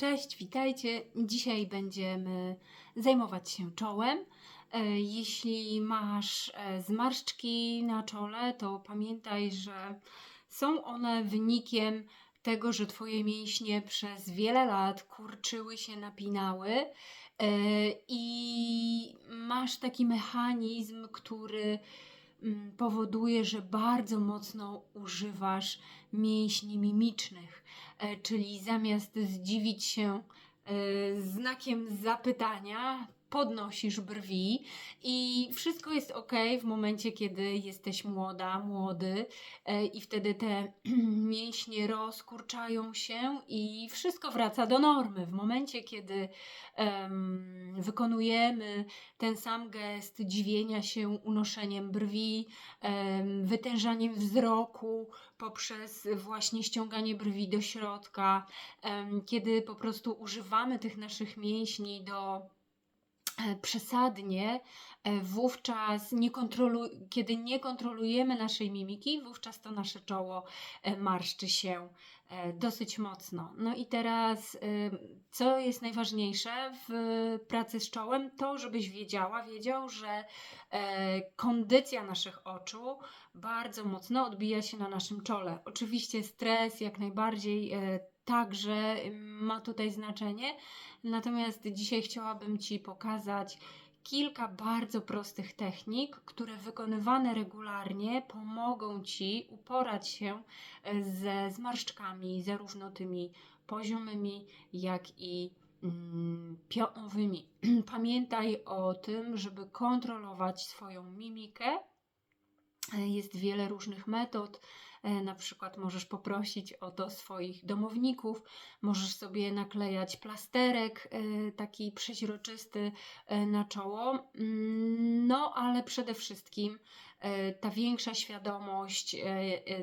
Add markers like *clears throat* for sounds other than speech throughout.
Cześć, witajcie. Dzisiaj będziemy zajmować się czołem. E, Jeśli masz e, zmarszczki na czole, to pamiętaj, że są one wynikiem tego, że Twoje mięśnie przez wiele lat kurczyły się, napinały e, i masz taki mechanizm, który powoduje, że bardzo mocno używasz mięśni mimicznych, E, czyli zamiast zdziwić się e, znakiem zapytania, podnosisz brwi i wszystko jest ok w momencie, kiedy jesteś młoda, młody e, i wtedy te *clears throat* mięśnie rozkurczają się i wszystko wraca do normy. W momencie, kiedy em, wykonujemy ten sam gest dziwienia się unoszeniem brwi, em, wytężaniem wzroku poprzez właśnie ściąganie brwi do środka, em, kiedy po prostu używamy tych naszych mięśni do przesadnie, e, wówczas nie kontrolu- kiedy nie kontrolujemy naszej mimiki, wówczas to nasze czoło e, marszczy się e, dosyć mocno. No i teraz, e, co jest najważniejsze w pracy z czołem, to żebyś wiedziała, wiedział, że e, kondycja naszych oczu bardzo mocno odbija się na naszym czole. Oczywiście stres jak najbardziej e, także ma tutaj znaczenie, natomiast dzisiaj chciałabym Ci pokazać kilka bardzo prostych technik, które wykonywane regularnie pomogą Ci uporać się e, ze zmarszczkami, zarówno tymi poziomymi, jak i mm, pionowymi. *clears throat* Pamiętaj o tym, żeby kontrolować swoją mimikę. Jest wiele różnych metod. E, Na przykład możesz poprosić o to swoich domowników, możesz sobie naklejać plasterek e, taki przeźroczysty e, na czoło. Mm, No, ale przede wszystkim ta większa świadomość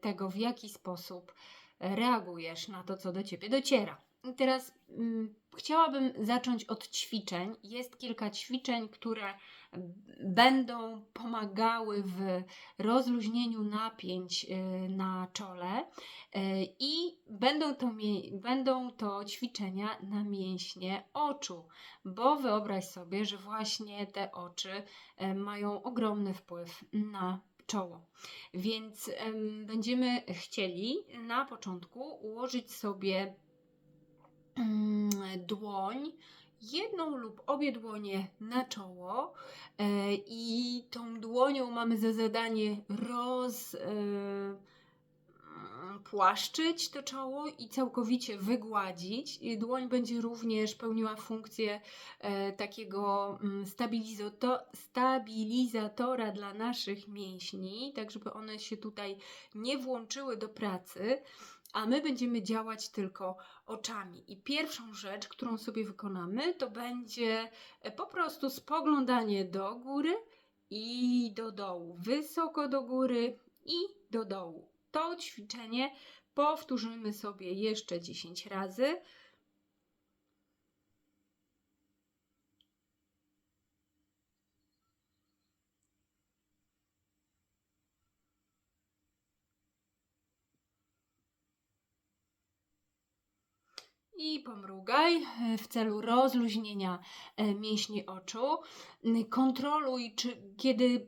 tego, w jaki sposób reagujesz na to, co do ciebie dociera. I teraz mm, chciałabym zacząć od ćwiczeń. Jest kilka ćwiczeń, które będą pomagały w rozluźnieniu napięć y, na czole y, i będą to, będą to ćwiczenia na mięśnie oczu, bo wyobraź sobie, że właśnie te oczy y, mają ogromny wpływ na czoło. Więc em, będziemy chcieli na początku ułożyć sobie mm, dłoń, jedną lub obie dłonie na czoło e, i tą dłonią mamy za zadanie roz e, mm, to czoło i całkowicie wygładzić. Dłoń będzie również pełniła funkcję e, takiego mm, stabilizato- stabilizatora dla naszych mięśni, tak żeby one się tutaj nie włączyły do pracy, a my będziemy działać tylko oczami. I pierwszą rzecz, którą sobie wykonamy, to będzie e, po prostu spoglądanie do góry i do dołu, wysoko do góry i do dołu. To ćwiczenie powtórzymy sobie jeszcze 10 razy. I pomrugaj e, w celu rozluźnienia e, mięśni oczu. Kontroluj, czy kiedy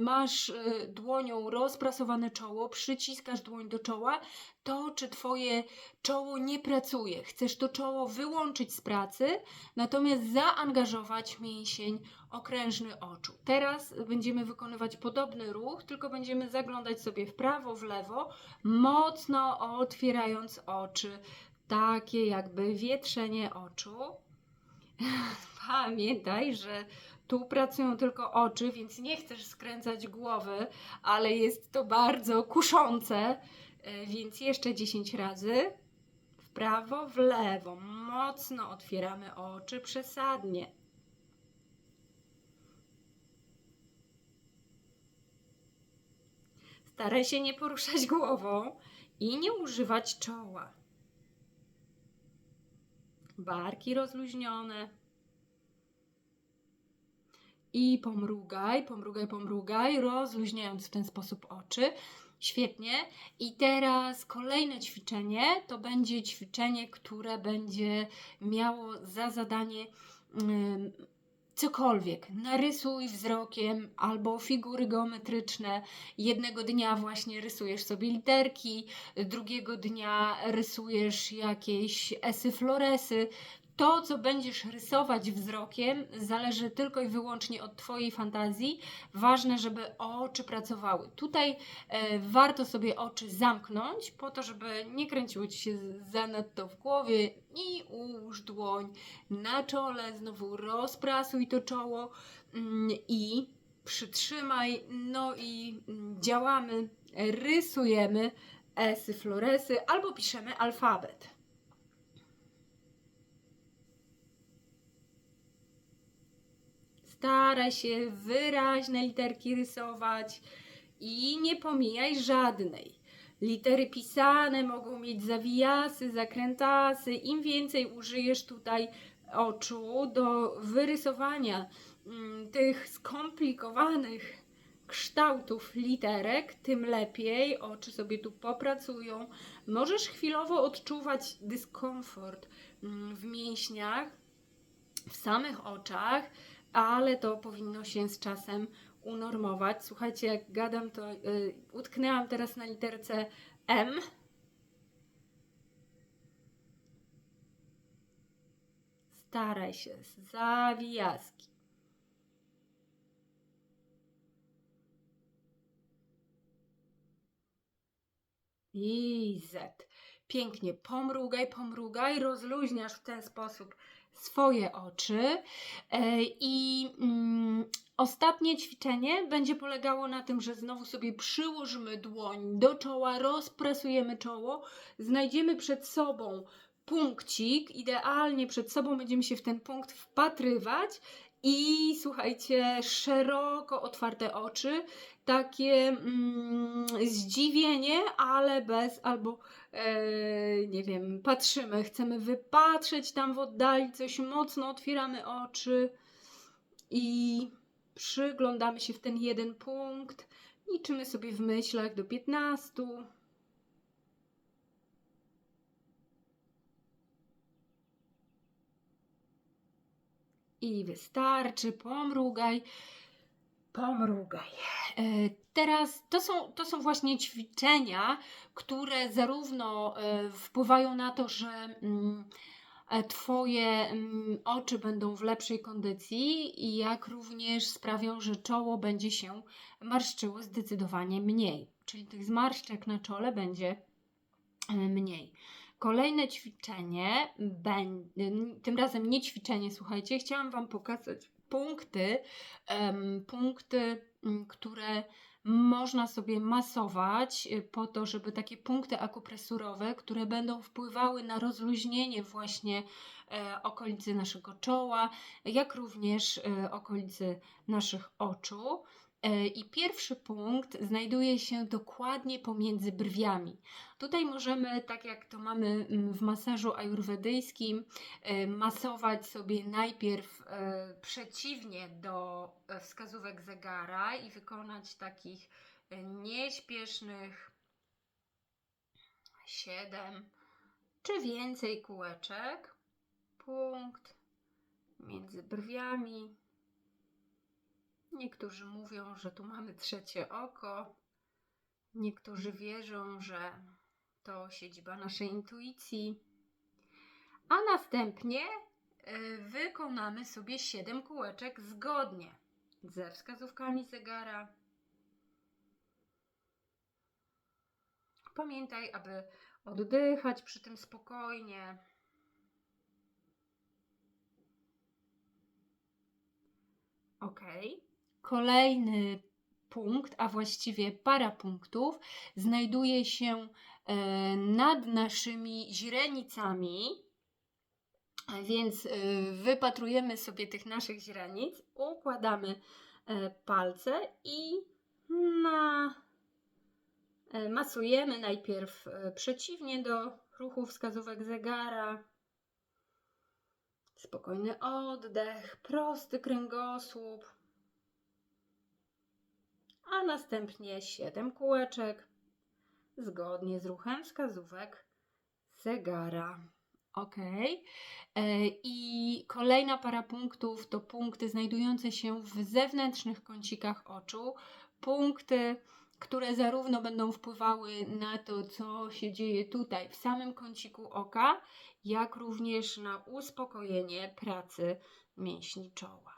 masz e, dłonią rozprasowane czoło, przyciskasz dłoń do czoła, to czy twoje czoło nie pracuje. Chcesz to czoło wyłączyć z pracy, natomiast zaangażować mięsień okrężny oczu. Teraz będziemy wykonywać podobny ruch, tylko będziemy zaglądać sobie w prawo, w lewo, mocno otwierając oczy takie jakby wietrzenie oczu. *laughs* Pamiętaj, że tu pracują tylko oczy, więc nie chcesz skręcać głowy, ale jest to bardzo kuszące, E, więc jeszcze 10 razy. W prawo, w lewo. Mocno otwieramy oczy, przesadnie. Staraj się nie poruszać głową i nie używać czoła barki rozluźnione. I pomrugaj, pomrugaj, pomrugaj, rozluźniając w ten sposób oczy. Świetnie. I teraz kolejne ćwiczenie to będzie ćwiczenie, które będzie miało za zadanie cokolwiek. Narysuj wzrokiem albo figury geometryczne. Jednego dnia właśnie rysujesz sobie literki, drugiego dnia rysujesz jakieś esy floresy. To, co będziesz rysować wzrokiem, zależy tylko i wyłącznie od Twojej fantazji. Ważne, żeby oczy pracowały. Tutaj e, warto sobie oczy zamknąć, po to, żeby nie kręciło Ci się zanadto w głowie i ułóż dłoń na czole, znowu rozprasuj to czoło mm, i przytrzymaj, no i mm, działamy, rysujemy esy, floresy albo piszemy alfabet. Staraj się wyraźne literki rysować i nie pomijaj żadnej. Litery pisane mogą mieć zawijasy, zakrętasy. Im więcej użyjesz tutaj oczu do wyrysowania mm, tych skomplikowanych kształtów literek, tym lepiej. Oczy sobie tu popracują. Możesz chwilowo odczuwać dyskomfort mm, w mięśniach, w samych oczach, ale to powinno się z czasem unormować. Słuchajcie, jak gadam, to yy, utknęłam teraz na literce M. Staraj się, zawijaski. I Z. Pięknie, pomrugaj, pomrugaj, rozluźniasz w ten sposób swoje oczy. E, I mm, ostatnie ćwiczenie będzie polegało na tym, że znowu sobie przyłożymy dłoń do czoła, rozpresujemy czoło, znajdziemy przed sobą punkcik, idealnie przed sobą będziemy się w ten punkt wpatrywać i słuchajcie, szeroko otwarte oczy, takie mm, zdziwienie, ale bez albo nie wiem, patrzymy, chcemy wypatrzeć tam w oddali coś mocno, otwieramy oczy i przyglądamy się w ten jeden punkt, liczymy sobie w myślach do 15. I wystarczy, pomrugaj, pomrugaj. E, teraz to są, to są właśnie ćwiczenia, które zarówno e, wpływają na to, że mm, e, Twoje mm, oczy będą w lepszej kondycji, jak również sprawią, że czoło będzie się marszczyło zdecydowanie mniej. Czyli tych zmarszczek na czole będzie mniej. Kolejne ćwiczenie, tym razem nie ćwiczenie, słuchajcie, chciałam Wam pokazać punkty, punkty, które można sobie masować y, po to, żeby takie punkty akupresurowe, które będą wpływały na rozluźnienie właśnie e, okolicy naszego czoła, jak również e, okolicy naszych oczu. E, I pierwszy punkt znajduje się dokładnie pomiędzy brwiami. Tutaj możemy, tak jak to mamy mm, w masażu ajurwedyjskim, e, masować sobie najpierw e, przeciwnie do wskazówek zegara i wykonać takich nieśpiesznych 7 czy więcej kółeczek. Punkt między brwiami Niektórzy mówią, że tu mamy trzecie oko. Niektórzy wierzą, że to siedziba naszej intuicji. A następnie y, wykonamy sobie 7 kółeczek zgodnie ze wskazówkami zegara. Pamiętaj, aby oddychać przy tym spokojnie. Ok. Kolejny punkt, a właściwie para punktów, znajduje się e, nad naszymi źrenicami, więc e, wypatrujemy sobie tych naszych źrenic, układamy e, palce i na, masujemy najpierw przeciwnie do ruchu wskazówek zegara. Spokojny oddech, prosty kręgosłup a następnie 7 kółeczek zgodnie z ruchem wskazówek zegara. Ok. I kolejna para punktów to punkty znajdujące się w zewnętrznych kącikach oczu. Punkty, które zarówno będą wpływały na to, co się dzieje tutaj w samym kąciku oka, jak również na uspokojenie pracy mięśni czoła.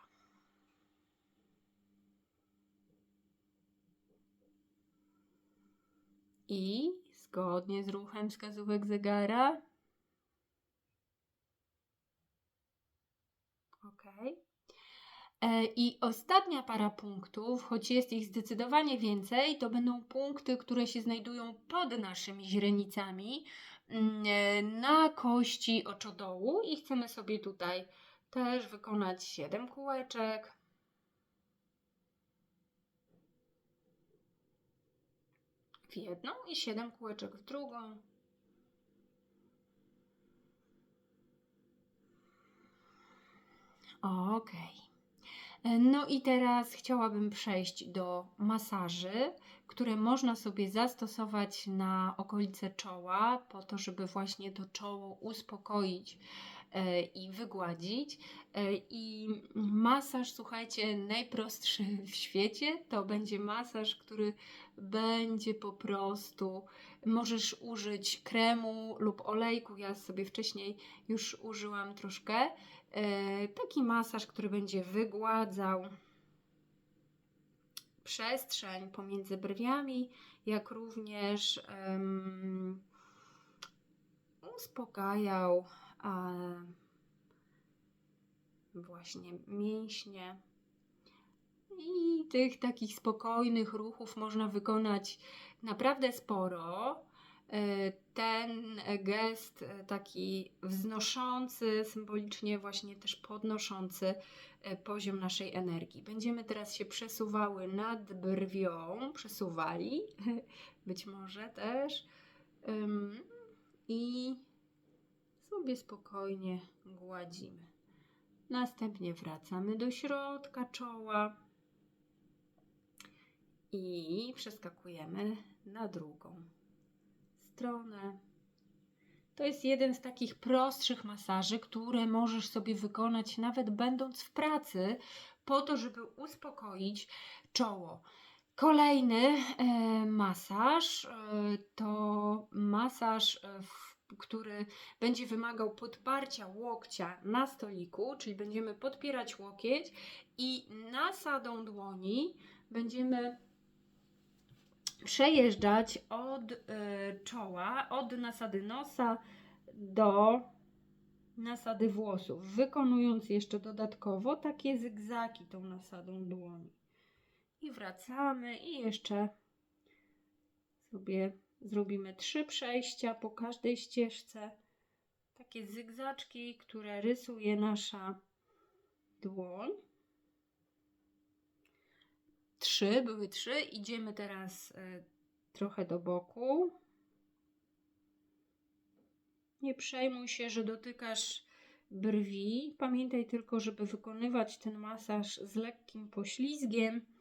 I zgodnie z ruchem wskazówek zegara. Ok. E, I ostatnia para punktów, choć jest ich zdecydowanie więcej, to będą punkty, które się znajdują pod naszymi źrenicami mm, e, na kości oczodołu i chcemy sobie tutaj też wykonać 7 kółeczek. W jedną i 7 kółeczek w drugą. Okej. No i teraz chciałabym przejść do masaży, które można sobie zastosować na okolice czoła, po to, żeby właśnie to czoło uspokoić i wygładzić. E, I masaż, słuchajcie, najprostszy w świecie to będzie masaż, który będzie po prostu. Możesz użyć kremu lub olejku. Ja sobie wcześniej już użyłam troszkę E, taki masaż, który będzie wygładzał przestrzeń pomiędzy brwiami, jak również um, uspokajał właśnie mięśnie. I tych takich spokojnych ruchów można wykonać naprawdę sporo. E, ten gest e, taki wznoszący, symbolicznie właśnie też podnoszący e, poziom naszej energii. Będziemy teraz się przesuwały nad brwią, przesuwali, *laughs* być może też, i sobie spokojnie gładzimy. Następnie wracamy do środka czoła i przeskakujemy na drugą stronę. To jest jeden z takich prostszych masaży, które możesz sobie wykonać nawet będąc w pracy, po to, żeby uspokoić czoło. Kolejny e, masaż e, to masaż, w, który będzie wymagał podparcia łokcia na stoliku, czyli będziemy podpierać łokieć i nasadą dłoni będziemy przejeżdżać od y, czoła, od nasady nosa do nasady włosów, wykonując jeszcze dodatkowo takie zygzaki tą nasadą dłoni. I wracamy i jeszcze sobie zrobimy trzy przejścia po każdej ścieżce. Takie zygzaczki, które rysuje nasza dłoń trzy, były trzy. Idziemy teraz y, trochę do boku. Nie przejmuj się, że dotykasz brwi. Pamiętaj tylko, żeby wykonywać ten masaż z lekkim poślizgiem.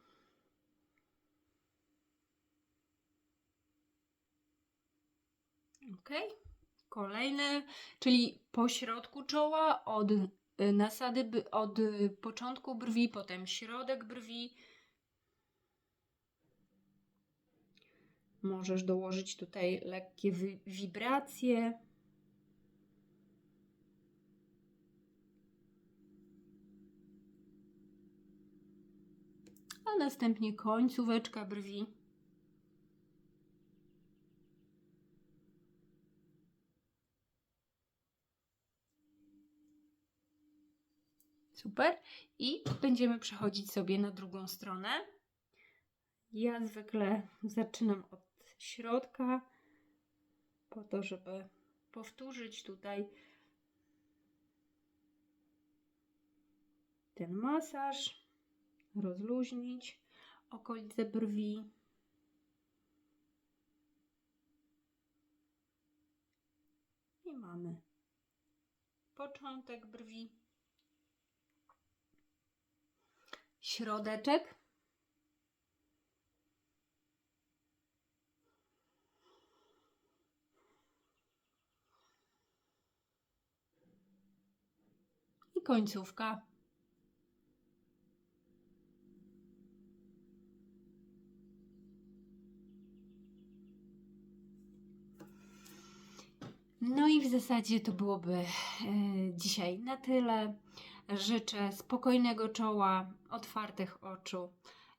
Ok. Kolejne, czyli po środku czoła, od y, nasady, od początku brwi, potem środek brwi, Możesz dołożyć tutaj lekkie wibracje. A następnie końcóweczka brwi. Super. I będziemy przechodzić sobie na drugą stronę. Ja zwykle zaczynam od środka, po to, żeby powtórzyć tutaj ten masaż, rozluźnić okolice brwi. I mamy początek brwi, środeczek. I końcówka. No i w zasadzie to byłoby e, dzisiaj na tyle. Życzę spokojnego czoła, otwartych oczu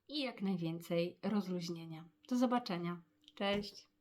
i jak najwięcej rozluźnienia. Do zobaczenia. Cześć.